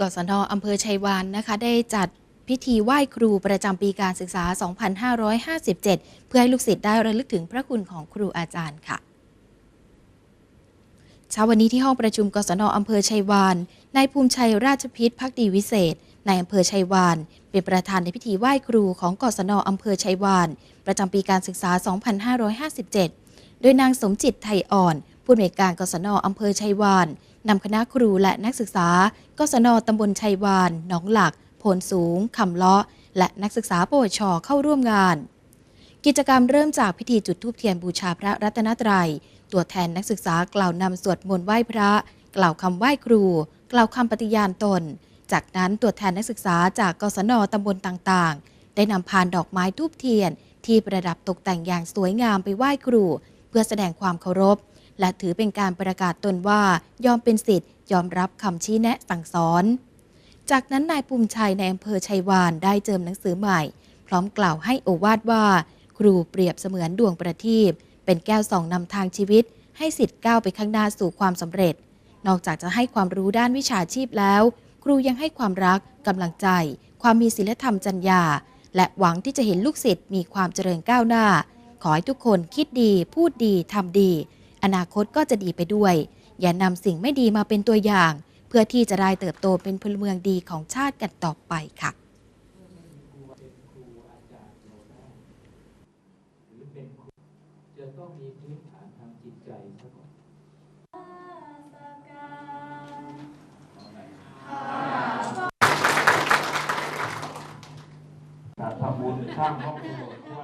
กศนอำเภอชัยวานนะคะ ได้จัดพิธีไหว้ครูประจำปีการศึกษา 2557 เพื่อให้ลูกศิษย์ได้ระลึกถึงพระคุณของครูอาจารย์ค่ะเช้าวันนี้ที่ห้องประชุมกศนอำเภอชัยวานนายภูมิชัยราชพิษพักดีวิเศษนายอำเภอชัยวาน เป็นประธานในพิธีไหว้ครูของกศนอำเภอชัยวาน ประจำปีการศึกษา 2557 โดยนางสมจิตไทยอ่อน ผู้อำนวยการกศนอำเภอชัยวานนำคณะครูและนักศึกษากศนตำบลชัยวานหนองหลักโพนสูงคำเลาะ และนักศึกษาปวชเข้าร่วมงาน กิจกรรมเริ่มจากพิธีจุดธูปเทียนบูชาพระรัตนตรัย ตัวแทนนักศึกษากล่าวนำสวดมนต์ไหว้พระ กล่าวคำไหว้ครู กล่าวคำปฏิญาณตน จากนั้นตัวแทนนักศึกษาจากกศนตำบลต่างๆ ได้นำพานดอกไม้ทูบเทียน ที่ประดับตกแต่งอย่างสวยงามไปไหว้ครู เพื่อแสดงความเคารพ และถือเป็นการประกาศตนว่ายอมเป็นสิทธิ์ยอมรับคำชี้แนะสั่งสอน จากนั้นนายภูมิชัยในอำเภอชัยวานได้เจิมหนังสือใหม่ พร้อมกล่าวให้โอวาทว่า ครูเปรียบเสมือนดวงประทีปเป็นแก้วส่องนำทางชีวิต ให้สิทธิ์ก้าวไปข้างหน้าสู่ความสำเร็จ นอกจากจะให้ความรู้ด้านวิชาชีพแล้ว ครูยังให้ความรักกำลังใจ ความมีศีลธรรมจรรยา และหวังที่จะเห็นลูกศิษย์มีความเจริญก้าวหน้า ขอให้ทุกคนคิดดี พูดดีทำดี อนาคตก็จะดีไปด้วย อย่านำสิ่งไม่ดีมาเป็นตัวอย่าง เพื่อที่จะได้เติบโตเป็นพลเมืองดีของชาติกันต่อไปค่ะจะต้องมีพื้นฐานทางจิตใจซะก่อนถ้าทำบุญสร้างห้องสมุด